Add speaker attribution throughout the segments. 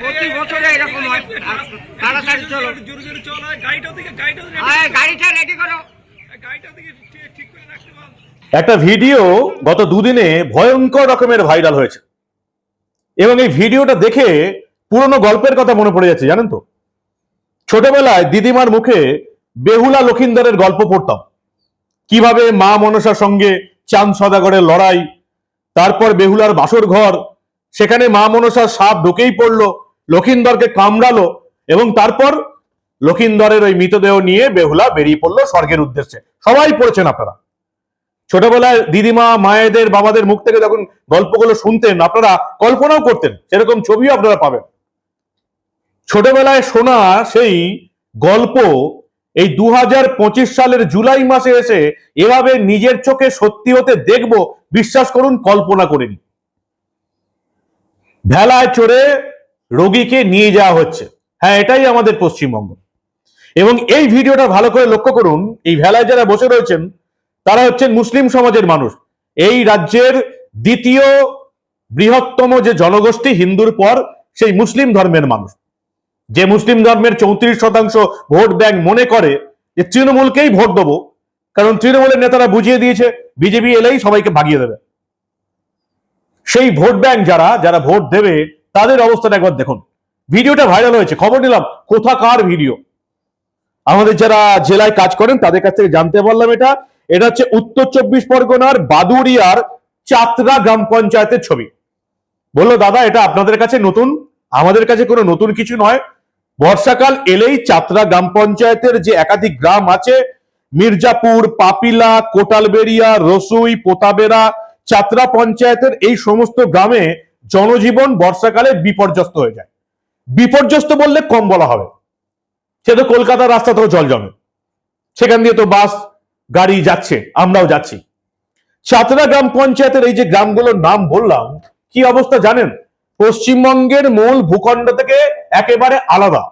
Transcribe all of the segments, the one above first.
Speaker 1: প্রতি বছরে এরকম হয়। তাড়াতাড়ি চলো।
Speaker 2: জোরে জোরে চল গাড়িটা গাড়িটা
Speaker 1: গাড়িটা রেডি করো।
Speaker 2: গাড়িটা থেকে ঠিক করে রাখতে
Speaker 3: একটা ভিডিও গত দুদিনে ভয়ঙ্কর রকমের ভাইরাল হয়েছে। এবং এই ভিডিওটা দেখে পুরনো গল্পের কথা মনে পড়ে যাচ্ছে জানেন তো? ছোটবেলায় দিদিমার মুখে বেহুলা লক্ষিন্দরের গল্প পড়তাম। কীভাবে মা মনসার সঙ্গে চাঁদ সদাগরের লড়াই তারপর বেহুলার বাসর ঘর সেখানে মা মনসার সাপ ঢুকেই পড়ল লক্ষিন্দরকে কামড়ালো এবং তারপর লক্ষিন্দরের ওই মৃতদেহ নিয়ে বেহুলা বেরিয়ে পড়ল স্বর্গের উদ্দেশ্যে। সবাই পড়েছেন আপনারা। ছোটবেলায় দিদিমা, মায়েদের, বাবাদের মুখ থেকে যখন গল্পগুলো শুনতেন, আপনারা কল্পনাও করতেন, সেরকম ছবিও আপনারা পাবেন। ছোটবেলায় শোনা সেই গল্প এই দু হাজার পঁচিশ সালের জুলাই মাসে এসে এভাবে নিজের চোখে সত্যি হতে দেখব, বিশ্বাস করুন, কল্পনা করিনি। ভেলায় চড়ে রোগীকে নিয়ে যাওয়া হচ্ছে। হ্যাঁ এটাই আমাদের পশ্চিমবঙ্গ। এবং এই ভিডিওটা ভালো করে লক্ষ্য করুন, এই ভেলায় যারা বসে রয়েছেন, তারা হচ্ছেন মুসলিম সমাজের মানুষ। এই রাজ্যের দ্বিতীয় বৃহত্তম যে জনগোষ্ঠী হিন্দুর পর, সেই মুসলিম ধর্মের মানুষ। যে মুসলিম ধর্মের চৌত্রিশ শতাংশ ভোট ব্যাংক মনে করে যে তৃণমূলকেই ভোট দেবো, কারণ তৃণমূলের নেতারা বুঝিয়ে দিয়েছে, বিজেপি এলেই সবাইকে ভাগিয়ে দেবে। সেই ভোট ব্যাংক যারা যারা ভোট দেবে তাদের অবস্থাটা একবার দেখুন। ভিডিওটা ভাইরাল হয়েছে। খবর নিলাম, কোথাকার ভিডিও আমাদের যারা জেলায় কাজ করেন, তাদের কাছ থেকে জানতে পারলাম এটা। এটা হচ্ছে উত্তর চব্বিশ পরগনার বাদুড়িয়ার চাতরা গ্রাম পঞ্চায়েতের ছবি। বলল, দাদা, এটা আপনাদের কাছে নতুন? আমাদের কাছে কোনো নতুন কিছু নয়। বর্ষাকাল এলেই চাতরা গ্রাম পঞ্চায়েতের যে একাধিক গ্রাম আছে, মির্জাপুর, পাপিলা, কোটালবেড়িয়া, রসুই পোতাবেরা চাতরা পঞ্চায়েতের এই সমস্ত গ্রামে জনজীবন বর্ষাকালে বিপর্যস্ত হয়ে যায়। বিপর্যস্ত বললে কম বলা হবে। সে তো কলকাতার রাস্তাতেও জল জমে। সেখান দিয়ে তো বাস, গাড়ি যাচ্ছে, আমরাও যাচ্ছি। চাতরা গ্রাম পঞ্চায়েতের এই যে গ্রামগুলোর নাম বললাম, কি অবস্থা জানেন? পশ্চিমবঙ্গের মূল ভূখণ্ড থেকে একেবারে আলাদা।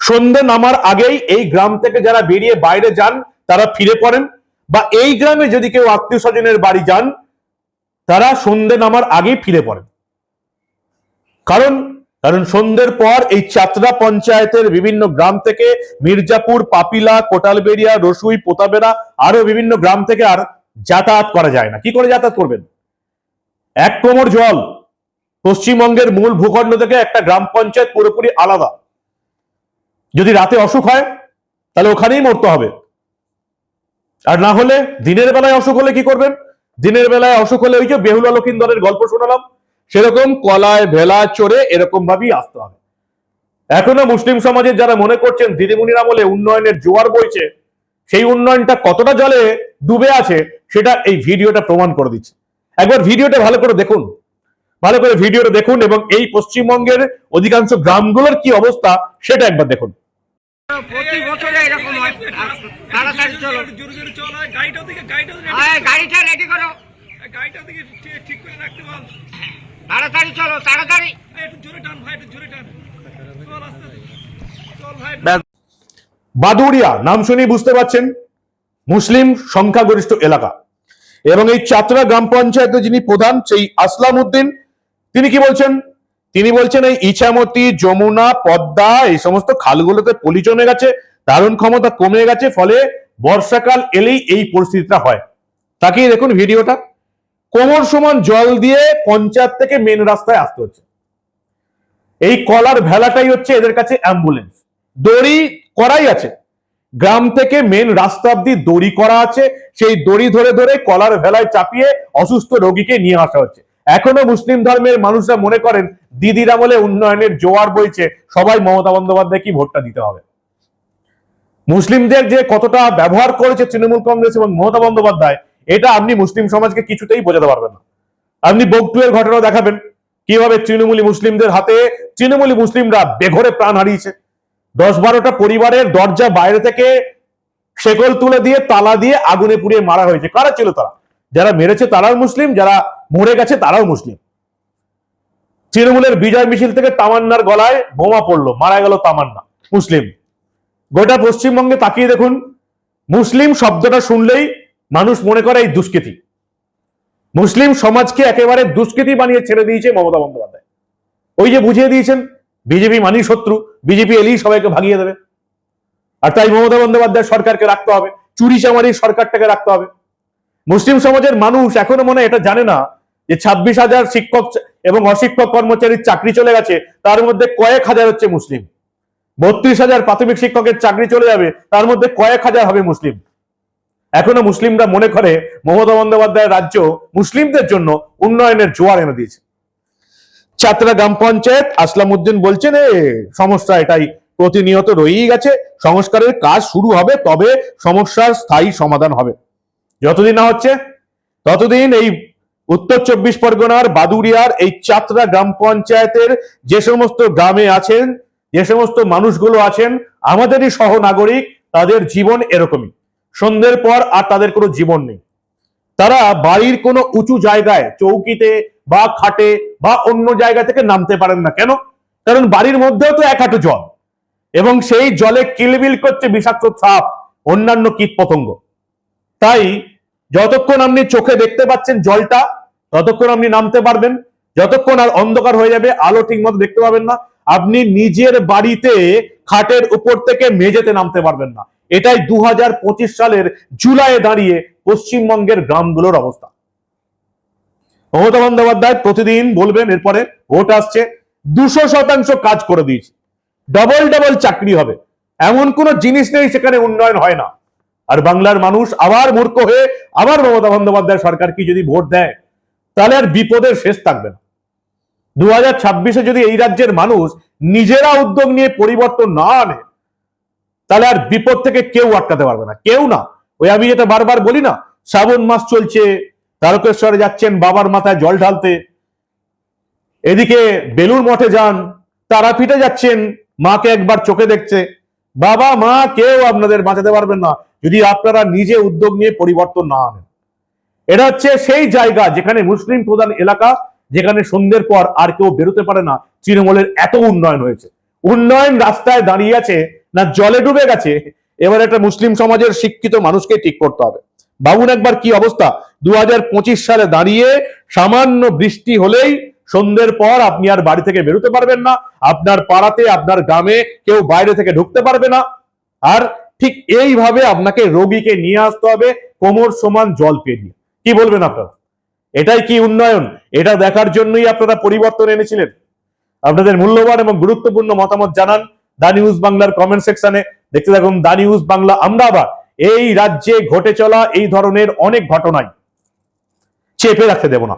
Speaker 3: সন্ধে নামার আগেই এই গ্রাম থেকে যারা বেরিয়ে বাইরে যান, তারা ফিরে পড়েন। বা এই গ্রামে যদি কেউ আত্মীয় স্বজনের বাড়ি যান তারা সন্ধে নামার আগেই ফিরে পড়েন কারণ কারণ সন্ধ্যের পর এই চাতরা পঞ্চায়েতের বিভিন্ন গ্রাম থেকে মির্জাপুর, পাপিলা, কোটালবেড়িয়া, রসুই পোতাবেরা আরও বিভিন্ন গ্রাম থেকে আর যাতায়াত করা যায় না। কি করে যাতায়াত করবেন? এক কোমর জল। পশ্চিমবঙ্গের মূল ভূখণ্ড থেকে একটা গ্রাম পঞ্চায়েত পুরোপুরি আলাদা। যদি রাতে অসুখ হয়, তাহলে ওখানেই মরতে হবে। আর না হলে দিনের বেলায় অসুখ হলে কি করবেন? দিনের বেলায় অসুখ হলে ওই যে বেহুলা লক্ষিন্দরের গল্প শোনালাম, সেরকম কলায় ভেলা চড়ে এরকম ভাবেই আসতে হবে। এখনও মুসলিম সমাজের যারা মনে করছেন দিদিমণির আমলে উন্নয়নের জোয়ার বইছে, সেই উন্নয়নটা কতটা জলে ডুবে আছে, সেটা এই ভিডিওটা প্রমাণ করে দিচ্ছে। একবার ভিডিওটা ভালো করে দেখুন। ভালো করে ভিডিওটা দেখুন এবং এই পশ্চিমবঙ্গের অধিকাংশ গ্রামগুলোর কি অবস্থা, সেটা একবার দেখুন।
Speaker 1: প্রতি বছরে এরকম হয়। তাড়াতাড়ি চলো।
Speaker 2: জোরে জোরে চল হয় গাড়িটা থেকে গাড়িটা
Speaker 1: গাড়িটা রেডি করো।
Speaker 2: গাড়িটা থেকে ঠিক করে রাখতে পার
Speaker 1: তাড়াতাড়ি চলো তাড়াতাড়ি।
Speaker 2: একটু জোরে টান ভাই একটু জোরে টান। চল আস্তে আস্তে। চল ভাই
Speaker 3: বাদুড়িয়া নাম শুনেই বুঝতে পারছেন মুসলিম সংখ্যাগরিষ্ঠ এলাকা। এবং এই চাতরা গ্রাম পঞ্চায়েতের যিনি প্রধান সেই আসলাম উদ্দিন তিনি কি বলছেন? তিনি বলছেন, এই ইছামতি, যমুনা, পদ্মা, এই সমস্ত খালগুলোতে পলি জমে গেছে ধারণ ক্ষমতা কমে গেছে, ফলে বর্ষাকাল এলেই এই পরিস্থিতিটা হয়। তাকিয়ে দেখুন ভিডিওটা। কোমর সমান জল দিয়ে পঞ্চায়েত থেকে মেন রাস্তায় আসতে হচ্ছে। এই কলার ভেলাটাই হচ্ছে এদের কাছে অ্যাম্বুলেন্স দড়ি করাই আছে। গ্রাম থেকে মেন রাস্তা অব্দি দড়ি করা আছে। সেই দড়ি ধরে ধরে কলার ভেলায় চাপিয়ে অসুস্থ রোগীকে নিয়ে আসা হচ্ছে। এখনও মুসলিম ধর্মের মানুষরা মনে করেন দিদির আমলে উন্নয়নের জোয়ার বইছে, সবাই মমতা বন্দ্যোপাধ্যায়কে ভোটটা দিতে হবে? মুসলিমদের যে কতটা ব্যবহার করেছে তৃণমূল কংগ্রেস এবং মমতা বন্দ্যোপাধ্যায়, এটা আপনি মুসলিম সমাজকে কিছুতেই বোঝাতে পারবেন না। আপনি বকটুয়ের ঘটনা দেখাবেন, কীভাবে তৃণমূলী মুসলিমদের হাতে তৃণমূলী মুসলিমরা বেঘরে প্রাণ হারিয়েছে। দশ বারোটা পরিবারের দরজা বাইরে থেকে শেকল তুলে দিয়ে, তালা দিয়ে আগুনে পুড়িয়ে মারা হয়েছে। কারা ছিল তারা? যারা মেরেছে তারাও মুসলিম, যারা মরে গেছে তারাও মুসলিম। তৃণমূলের বিজয় মিছিল থেকে তামান্নার গলায় বোমা পড়ল, মারা গেল তামান্না, মুসলিম। গোটা পশ্চিমবঙ্গে তাকিয়ে দেখুন, মুসলিম শব্দটা শুনলেই মানুষ মনে করে এই দুষ্কৃতি। মুসলিম সমাজকে একেবারে দুষ্কৃতি বানিয়ে ছেড়ে দিয়েছে মমতা বন্দ্যোপাধ্যায়। ওই যে বুঝিয়ে দিয়েছেন, বিজেপি মানি শত্রু, বিজেপি এলেই সবাইকে ভাগিয়ে দেবে। আর তাই মমতা বন্দ্যোপাধ্যায় সরকারকে রাখতে হবে, চুরি চামারি সরকারটাকে রাখতে হবে। মুসলিম সমাজের মানুষ এখনও মনে এটা জানে না যে ছাব্বিশ হাজার শিক্ষক এবং অশিক্ষক কর্মচারীর চাকরি চলে গেছে, তার মধ্যে কয়েক হাজার হচ্ছে মুসলিম। বত্রিশ হাজার প্রাথমিক শিক্ষকের চাকরি চলে যাবে, তার মধ্যে কয়েক হাজার হবে মুসলিম। এখনও মুসলিমরা মনে করে মমতা বন্দ্যোপাধ্যায়ের রাজ্য মুসলিমদের জন্য উন্নয়নের জোয়ার এনে দিয়েছে। চাতরা গ্রাম পঞ্চায়েত আসলাম উদ্দিন বলছেন, এ, সমস্যা এটাই। প্রতিনিয়ত রয়েই গেছে, সংস্কারের কাজ শুরু হবে, তবে সমস্যার স্থায়ী সমাধান হবে। যতদিন না হচ্ছে, ততদিন এই উত্তর চব্বিশ পরগনার বাদুড়িয়ার এই চাতরা গ্রাম পঞ্চায়েতের যে সমস্ত গ্রামে আছেন, যে সমস্ত মানুষগুলো আছেন, আমাদেরই সহ নাগরিক তাদের জীবন এরকমই। সন্ধ্যের পর আর তাদের কোনো জীবন নেই। তারা বাড়ির কোনো উঁচু জায়গায়, চৌকিতে বা খাটে বা অন্য জায়গা থেকে নামতে পারেন না। কেন? কারণ বাড়ির মধ্যেও তো এক হাঁটু জল। এবং সেই জলে কিলবিল করছে বিষাক্ত সাপ অন্যান্য কীট পতঙ্গ তাই যতক্ষণ আপনি চোখে দেখতে পাচ্ছেন জলটা, ততক্ষণ আপনি নামতে পারবেন। যতক্ষণ আর অন্ধকার হয়ে যাবে, আলো ঠিক মতো দেখতে পাবেন না। আপনি নিজের বাড়িতে খাটের উপর থেকে মেঝেতে নামতে পারবেন না। এটাই দু হাজার পঁচিশ সালের জুলাইয়ে দাঁড়িয়ে পশ্চিমবঙ্গের গ্রামগুলোর অবস্থা। মমতা বন্দ্যোপাধ্যায় প্রতিদিন বলবেন, এরপরে ভোট আসছে, দুশো শতাংশ কাজ করে দিয়েছে। ডবল ডবল চাকরি হবে। এমন কোন জিনিস নেই সেখানে উন্নয়ন হয় না। আর বাংলার মানুষ আবার মূর্খ হয়ে আবার মমতা বন্দ্যোপাধ্যায় সরকারকে যদি ভোট দেয়, তাহলে আর বিপদের শেষ থাকবে না। দু হাজার যদি এই রাজ্যের মানুষ নিজেরা উদ্যোগ নিয়ে পরিবর্তন না আনে, তাহলে আর বিপদ থেকে কেউ আটকাতে পারবে না। কেউ না। ওই আমি যেটা বারবার বলি না, শ্রাবণ মাস চলছে, তারকেশ্বরে যাচ্ছেন বাবার মাথায় জল ঢালতে। এদিকে বেলুর মঠে যান তারাপীঠে যাচ্ছেন, মাকে একবার চোখে দেখছে। বাবা, মা, কেউ আপনাদের বাঁচাতে পারবেন না। যদি আপনারা নিজে উদ্যোগ নিয়ে পরিবর্তন না আনেন। এটা হচ্ছে সেই জায়গা যেখানে মুসলিম প্রধান এলাকা, যেখানে সন্ধ্যের পর আর কেউ বেরোতে পারে না। তৃণমূলের এত উন্নয়ন হয়েছে। উন্নয়ন রাস্তায় দাঁড়িয়ে আছে না জলে ডুবে গেছে, এবার একটা মুসলিম সমাজের শিক্ষিত মানুষকে ঠিক করতে হবে। বাবুন একবার কি অবস্থা। দু হাজার পঁচিশ সালে দাঁড়িয়ে সামান্য বৃষ্টি হলেই সন্ধ্যের পর আপনি আর বাড়ি থেকে বেরোতে পারবেন না। আপনার পাড়াতে, আপনার গ্রামে কেউ বাইরে থেকে ঢুকতে পারবে না। আর ঠিক এইভাবে আপনাকে রোগীকে নিয়ে আসতে হবে, কোমর সমান জল পেরিয়ে। কি বলবেন আপনারা? এটাই কি উন্নয়ন? এটা দেখার জন্যই আপনারা পরিবর্তন এনেছিলেন। আপনাদের মূল্যবান এবং গুরুত্বপূর্ণ মতামত জানান দা নিউজ বাংলার কমেন্ট সেকশনে দেখতে থাকুন দা নিউজ বাংলা। আমরা এই রাজ্যে ঘটে চলা এই ধরনের অনেক ঘটনায় চেপে রাখতে দেব না।